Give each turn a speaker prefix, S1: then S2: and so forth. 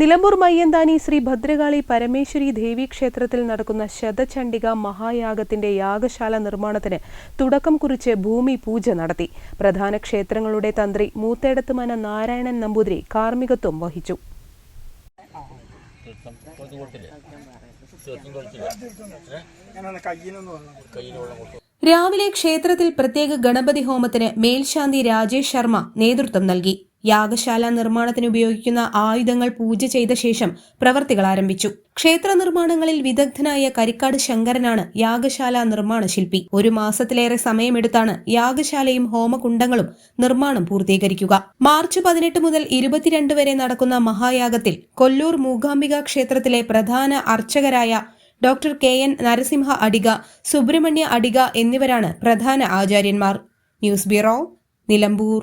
S1: Nilambur Mayyanthani Shri Bhadrakali Parameshwari Devi ക്ഷേത്രത്തിൽ നടക്കുന്ന ശതചണ്ഡിക മഹായാഗത്തിന്റെ യാഗശാല നിർമ്മാണത്തിന് തുടക്കം കുറിച്ച് ഭൂമി പൂജ നടത്തി. പ്രധാന ക്ഷേത്രങ്ങളുടെ തന്ത്രി മൂത്തേടത്തുമന നാരായണൻ നമ്പൂതിരി കാർമ്മികത്വം വഹിച്ചു. രാവിലെ ക്ഷേത്രത്തിൽ പ്രത്യേക ഗണപതി ഹോമത്തിന് മേൽശാന്തി രാജേഷ് ശർമ്മ നേതൃത്വം നൽകി. യാഗശാല നിർമ്മാണത്തിന് ഉപയോഗിക്കുന്ന ആയുധങ്ങൾ പൂജ ചെയ്ത ശേഷം പ്രവർത്തികൾ ആരംഭിച്ചു. ക്ഷേത്ര നിർമ്മാണങ്ങളിൽ വിദഗ്ധനായ കരിക്കാട് ശങ്കരനാണ് യാഗശാല നിർമ്മാണ ശില്പി ഒരു മാസത്തിലേറെ സമയമെടുത്താണ് യാഗശാലയും ഹോമകുണ്ടങ്ങളും നിർമ്മാണം പൂർത്തീകരിക്കുക. മാർച്ച് പതിനെട്ട് മുതൽ ഇരുപത്തിരണ്ട് വരെ നടക്കുന്ന മഹായാഗത്തിൽ കൊല്ലൂർ മൂകാംബിക ക്ഷേത്രത്തിലെ പ്രധാന അർച്ചകരായ doctor K N Narasimha Adiga Subrahmanya Adiga എന്നിവരാണ് പ്രധാന ആചാര്യന്മാർ. News bureau Nilambur.